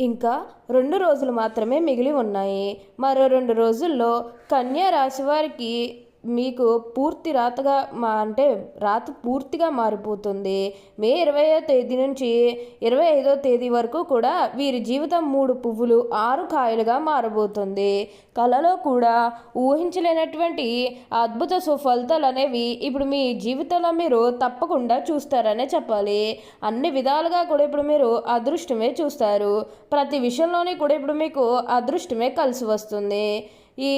ఇంకా రెండు రోజులు మాత్రమే మిగిలి ఉన్నాయి. మరో రెండు రోజుల్లో కన్యా రాశి వారికి మీకు పూర్తి రాతగా మా అంటే రాత పూర్తిగా మారిపోతుంది. మే ఇరవయో తేదీ నుంచి ఇరవై ఐదో తేదీ వరకు కూడా వీరి జీవితం మూడు పువ్వులు ఆరు కాయలుగా మారబోతుంది. కళలో కూడా ఊహించలేనటువంటి అద్భుత సుఫలితాలు అనేవి ఇప్పుడు మీ జీవితంలో మీరు తప్పకుండా చూస్తారనే చెప్పాలి. అన్ని విధాలుగా కూడా ఇప్పుడు మీరు అదృష్టమే చూస్తారు. ప్రతి విషయంలోని కూడా ఇప్పుడు మీకు అదృష్టమే కలిసి వస్తుంది. ఈ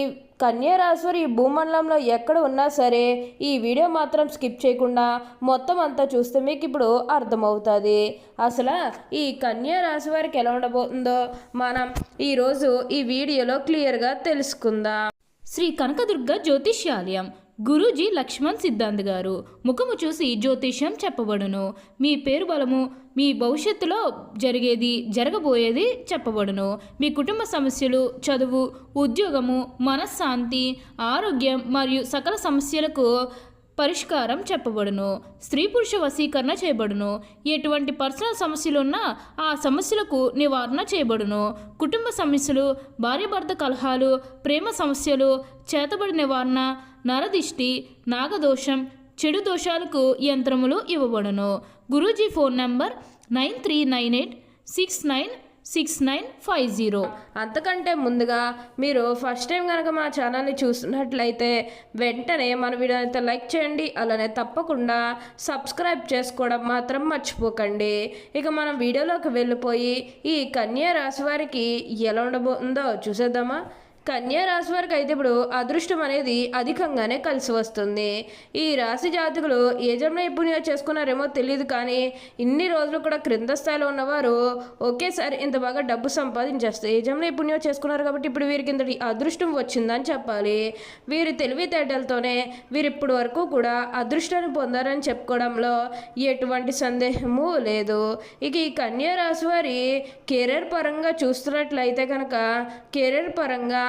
కన్యారాశి ఈ భూమండలంలో ఎక్కడ ఉన్నా సరే ఈ వీడియో మాత్రం స్కిప్ చేయకుండా మొత్తం అంతా చూస్తే మీకు ఇప్పుడు అర్థమవుతుంది. అసలు ఈ కన్యారాశి వారికి ఎలా ఉండబోతుందో మనం ఈరోజు ఈ వీడియోలో క్లియర్గా తెలుసుకుందాం. శ్రీ కనకదుర్గ జ్యోతిష్యాలయం గురూజీ లక్ష్మణ్ సిద్ధాంత్ గారు. ముఖము చూసి జ్యోతిష్యం చెప్పబడును. మీ పేరు బలము మీ భవిష్యత్తులో జరిగేది జరగబోయేది చెప్పబడును. మీ కుటుంబ సమస్యలు చదువు ఉద్యోగము మనశ్శాంతి ఆరోగ్యం మరియు సకల సమస్యలకు పరిష్కారం చెప్పబడును. స్త్రీ పురుష వశీకరణ చేయబడును. ఎటువంటి పర్సనల్ సమస్యలు ఉన్నా ఆ సమస్యలకు నివారణ చేయబడును. కుటుంబ సమస్యలు భార్యాభర్త కలహాలు ప్రేమ సమస్యలు చేతబడి నివారణ నరదిష్టి నాగదోషం చెడు దోషాలకు యంత్రములు ఇవ్వబడును. Guruji phone number nine three nine eight six nine six nine five zero. అంతకంటే ముందుగా మీరు ఫస్ట్ టైం కనుక మా ఛానల్ని చూసినట్లయితే వెంటనే మన వీడియో అయితే లైక్ చేయండి అలానే తప్పకుండా సబ్స్క్రైబ్ చేసుకోవడం మాత్రం మర్చిపోకండి. ఇక మనం వీడియోలోకి వెళ్ళిపోయి ఈ కన్యా రాశి వారికి ఎలా ఉండబోతుందో చూసేద్దామా? కన్యా రాశి వారికి అయితే ఇప్పుడు అదృష్టం అనేది అధికంగానే కలిసి వస్తుంది. ఈ రాశి జాతకులు ఏ జన్మ నైపుణ్యం చేసుకున్నారేమో తెలియదు కానీ ఇన్ని రోజులు కూడా క్రింద స్థాయిలో ఉన్నవారు ఒకేసారి ఇంత బాగా డబ్బు సంపాదించేస్తారు ఏ జన్మ చేసుకున్నారు కాబట్టి ఇప్పుడు వీరికి ఇంతటి అదృష్టం వచ్చిందని చెప్పాలి. వీరి తెలివితేటలతోనే వీరు ఇప్పటి వరకు కూడా అదృష్టాన్ని పొందారని చెప్పుకోవడంలో ఎటువంటి సందేహము లేదు. ఇక ఈ కన్యా రాశి వారి కెరీర్ పరంగా చూస్తున్నట్లయితే కనుక కెరీర్ పరంగా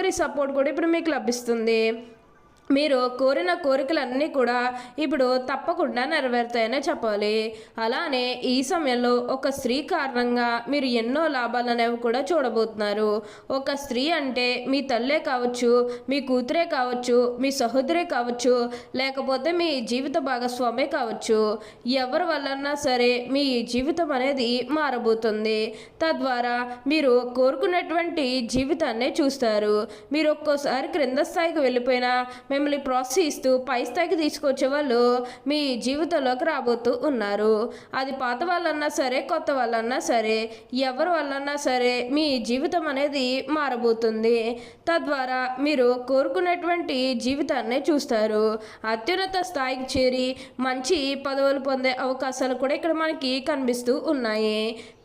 ఒక్కరి సపోర్ట్ కూడా ఇప్పుడు మీకు లభిస్తుంది. మీరు కోరిన కోరికలన్నీ కూడా ఇప్పుడు తప్పకుండా నెరవేరుతాయనే చెప్పాలి. అలానే ఈ సమయంలో ఒక స్త్రీ కారణంగా మీరు ఎన్నో లాభాలు అనేవి కూడా చూడబోతున్నారు. ఒక స్త్రీ అంటే మీ తల్లే కావచ్చు మీ కూతురే కావచ్చు మీ సహోదరే కావచ్చు లేకపోతే మీ జీవిత భాగస్వామే కావచ్చు. ఎవరి వల్లన్నా సరే మీ జీవితం అనేది మారబోతుంది. తద్వారా మీరు కోరుకున్నటువంటి జీవితాన్నే చూస్తారు. మీరు ఒక్కోసారి క్రింద స్థాయికి వెళ్ళిపోయినా మిమ్మల్ని ప్రోత్సహిస్తూ పై స్థాయికి తీసుకొచ్చే వాళ్ళు మీ జీవితంలోకి రాబోతూ ఉన్నారు. అది పాత వాళ్ళన్నా సరే కొత్త వాళ్ళన్నా సరే ఎవరి వల్లన్నా సరే మీ జీవితం అనేది మారబోతుంది. తద్వారా మీరు కోరుకున్నటువంటి జీవితాన్ని చూస్తారు. అత్యున్నత స్థాయికి చేరి మంచి పదవులు పొందే అవకాశాలు కూడా ఇక్కడ మనకి కనిపిస్తూ ఉన్నాయి.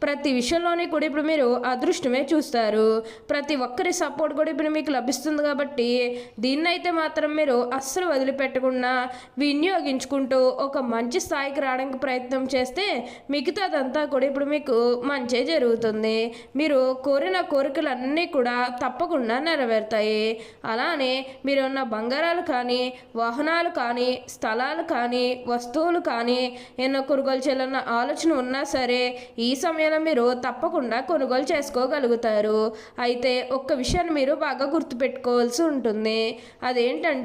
ప్రతి విషయంలోనే కూడా ఇప్పుడు మీరు అదృష్టమే చూస్తారు. ప్రతి ఒక్కరి సపోర్ట్ కూడా ఇప్పుడు మీకు లభిస్తుంది కాబట్టి దీన్నైతే మాత్రం మీరు అస్సలు వదిలిపెట్టకుండా వినియోగించుకుంటూ ఒక మంచి స్థాయికి రావడానికి ప్రయత్నం చేస్తే మిగతాదంతా కూడా ఇప్పుడు మీకు మంచే జరుగుతుంది. మీరు కోరిన కోరికలన్నీ కూడా తప్పకుండా నెరవేరుతాయి. అలానే మీరు ఉన్న బంగారాలు కానీ వాహనాలు కానీ స్థలాలు కానీ వస్తువులు కానీ ఎన్నో కొనుగోలు చేయాలన్న ఆలోచన ఉన్నా సరే ఈ సమయంలో మీరు తప్పకుండా కొనుగోలు చేసుకోగలుగుతారు. అయితే ఒక్క విషయాన్ని మీరు బాగా గుర్తుపెట్టుకోవాల్సి ఉంటుంది. అదేంటంటే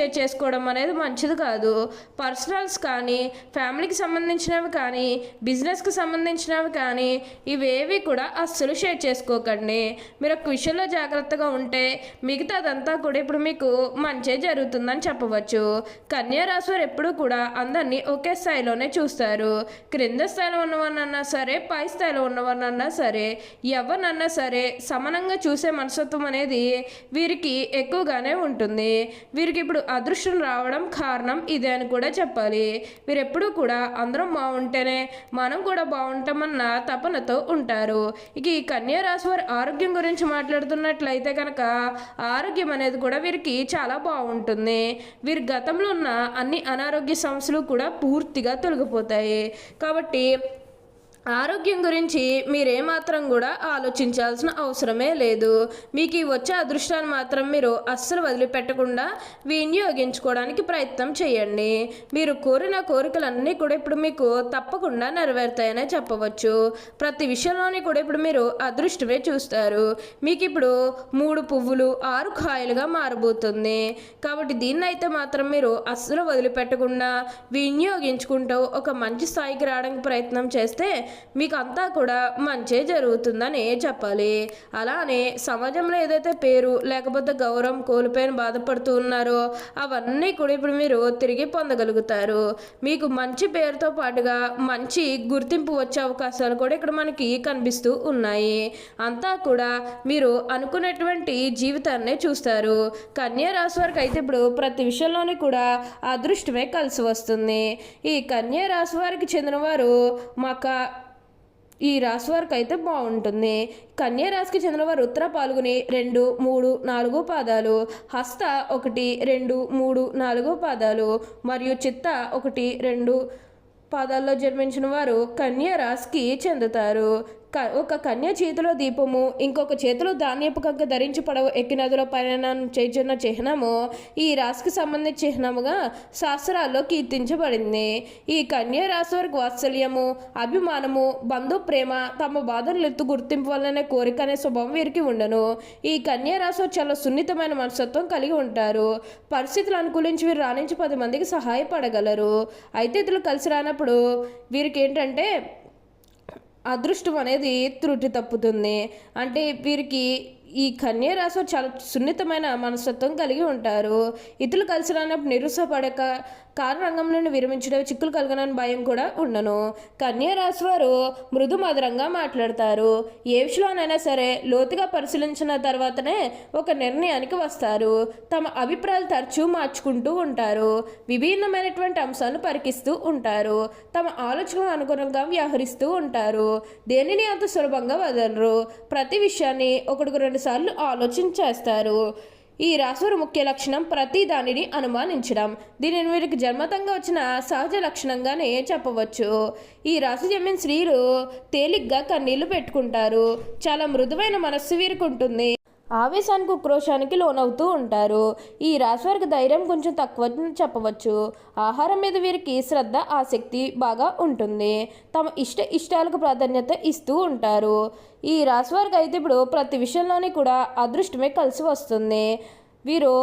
షేర్ చేసుకోవడం అనేది మంచిది కాదు. పర్సనల్స్ కానీ ఫ్యామిలీకి సంబంధించినవి కానీ బిజినెస్కి సంబంధించినవి కానీ ఇవేవి కూడా అస్సలు షేర్ చేసుకోకండి. మీరు ఒక విషయంలో జాగ్రత్తగా ఉంటే మిగతాదంతా కూడా ఇప్పుడు మీకు మంచి జరుగుతుందని చెప్పవచ్చు. కన్యారాశి వారు ఎప్పుడూ కూడా అందరినీ ఒకే స్థాయిలోనే చూస్తారు. క్రింద స్థాయిలో ఉన్నవారినన్నా సరే పై స్థాయిలో ఉన్నవారినన్నా సరే ఎవరినన్నా సరే సమానంగా చూసే మనస్తత్వం అనేది వీరికి ఎక్కువగానే ఉంటుంది. వీరికి ఇప్పుడు అదృష్టం రావడం కారణం ఇదే అని కూడా చెప్పాలి. వీరు ఎప్పుడూ కూడా అందరం బాగుంటేనే మనం కూడా బాగుంటామన్న తపనతో ఉంటారు. ఇక ఈ కన్యా రాశి వారి ఆరోగ్యం గురించి మాట్లాడుతున్నట్లయితే కనుక ఆరోగ్యం అనేది కూడా వీరికి చాలా బాగుంటుంది వీరి గతంలో ఉన్న అన్ని అనారోగ్య సమస్యలు కూడా పూర్తిగా తొలగిపోతాయి. కాబట్టి ఆరోగ్యం గురించి మీరేమాత్రం కూడా ఆలోచించాల్సిన అవసరమే లేదు. మీకు ఈ వచ్చే అదృష్టాన్ని మాత్రం మీరు అస్సలు వదిలిపెట్టకుండా వినియోగించుకోవడానికి ప్రయత్నం చేయండి. మీరు కోరిన కోరికలన్నీ కూడా ఇప్పుడు మీకు తప్పకుండా నెరవేరుతాయనే చెప్పవచ్చు. ప్రతి విషయంలోని కూడా ఇప్పుడు మీరు అదృష్టమే చూస్తారు. మీకు ఇప్పుడు మూడు పువ్వులు ఆరు కాయలుగా మారబోతుంది. కాబట్టి దీన్ని అయితే మాత్రం మీరు అస్సలు వదిలిపెట్టకుండా వినియోగించుకుంటూ ఒక మంచి స్థాయికి రావడానికి ప్రయత్నం చేస్తే మీకు అంతా కూడా మంచే జరుగుతుందని చెప్పాలి. అలానే సమాజంలో ఏదైతే పేరు లేకపోతే గౌరవం కోల్పోయిన బాధపడుతూ ఉన్నారో అవన్నీ కూడా ఇప్పుడు మీరు తిరిగి పొందగలుగుతారు. మీకు మంచి పేరుతో పాటుగా మంచి గుర్తింపు వచ్చే అవకాశాలు కూడా ఇక్కడ మనకి కనిపిస్తూ ఉన్నాయి. అంతా కూడా మీరు అనుకున్నటువంటి జీవితాన్ని చూస్తారు. కన్యా రాశి వారికి అయితే ఇప్పుడు ప్రతి విషయంలోని కూడా అదృష్టమే కలిసి వస్తుంది. ఈ కన్యా రాశి వారికి చెందినవారు మక ఈ రాశి వారికి అయితే బాగుంటుంది. కన్యా రాశికి చెందిన వారు ఉత్తర పాల్గొని రెండు మూడు నాలుగు పాదాలు హస్త ఒకటి రెండు మూడు నాలుగు పాదాలు మరియు చిత్త ఒకటి రెండు పాదాల్లో జన్మించిన వారు కన్యా రాశికి చెందుతారు. ఒక కన్య చేతిలో దీపము ఇంకొక చేతిలో ధాన్యపు కంక ధరించి పడవ ఎక్కినదిలో పరిణామం చేసిన చిహ్నము ఈ రాశికి సంబంధించిన చిహ్నముగా శాస్త్రాల్లో కీర్తించబడింది. ఈ కన్య రాశి వారికి వాత్సల్యము అభిమానము బంధు ప్రేమ తమ బాధలు ఎత్తు గుర్తింపు వల్లనే కోరిక అనే స్వభావం వీరికి ఉండను. ఈ కన్య రాశి చాలా సున్నితమైన మనస్తత్వం కలిగి ఉంటారు. పరిస్థితులు అనుకూలించి వీరు రాణించి పది మందికి సహాయపడగలరు. అయితే ఇతరులు కలిసి రానప్పుడు వీరికి ఏంటంటే అదృష్టం అనేది త్రుటి తప్పుతుంది. అంటే వీరికి ఈ కన్యా రాశి వారు చాలా సున్నితమైన మనస్తత్వం కలిగి ఉంటారు. ఇతరులు కలిసి రానప్పుడు నిరుత్సాహపడక కారణరంగం నుండి విరమించడం చిక్కులు కలగనని భయం కూడా ఉండను. కన్యా రాశి వారు మృదు మధురంగా మాట్లాడతారు. ఏ విషయంలోనైనా సరే లోతుగా పరిశీలించిన తర్వాతనే ఒక నిర్ణయానికి వస్తారు. తమ అభిప్రాయాలు తరచూ మార్చుకుంటూ ఉంటారు. విభిన్నమైనటువంటి అంశాలను పరికిస్తూ ఉంటారు. తమ ఆలోచనకు అనుగుణంగా వ్యవహరిస్తూ ఉంటారు. దేనిని అంత సులభంగా వదలరు. ప్రతి విషయాన్ని ఒకటికి రెండు సార్లు ఆలోచన చేస్తారు ఈ రాశివారి ముఖ్య లక్షణం ప్రతి దానిని అనుమానించడం. దీనిని వీరికి జన్మతంగా వచ్చిన సహజ లక్షణంగానే చెప్పవచ్చు. ఈ రాశి జన్మిన స్త్రీలు తేలిగ్గా కన్నీళ్ళు పెట్టుకుంటారు. చాలా మృదువైన మనస్సు వీరికి ఉంటుంది. ఆవేశానికి ఉక్రోషానికి లోనవుతూ ఉంటారు. ఈ రాశి వారికి ధైర్యం కొంచెం తక్కువ చెప్పవచ్చు. ఆహారం మీద వీరికి శ్రద్ధ ఆసక్తి బాగా ఉంటుంది. తమ ఇష్ట ఇష్టాలకు ప్రాధాన్యత ఇస్తూ ఉంటారు. ఈ రాశి వారికి అయితే ఇప్పుడు ప్రతి విషయంలోని కూడా అదృష్టమే కలిసి వస్తుంది. వీరు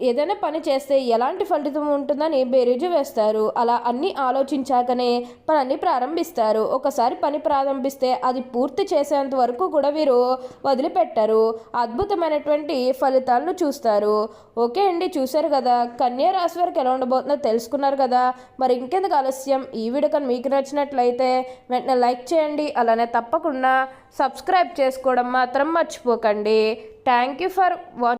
ఏదైనా పని చేస్తే ఎలాంటి ఫలితం ఉంటుందని బేరీజు వేస్తారు. అలా అన్నీ ఆలోచించాకనే పని ప్రారంభిస్తారు. ఒకసారి పని ప్రారంభిస్తే అది పూర్తి చేసేంత వరకు కూడా వీరు వదిలిపెట్టరు. అద్భుతమైనటువంటి ఫలితాలను చూస్తారు. ఓకే అండి చూశారు కదా? కన్యా రాశి వారికి ఎలా ఉండబోతుందో తెలుసుకున్నారు కదా? మరి ఇంకెందుకు ఆలస్యం? ఈ వీడియో కానీ మీకు నచ్చినట్లయితే వెంటనే లైక్ చేయండి. అలానే తప్పకుండా సబ్స్క్రైబ్ చేసుకోవడం మాత్రం మర్చిపోకండి. Thank you for watch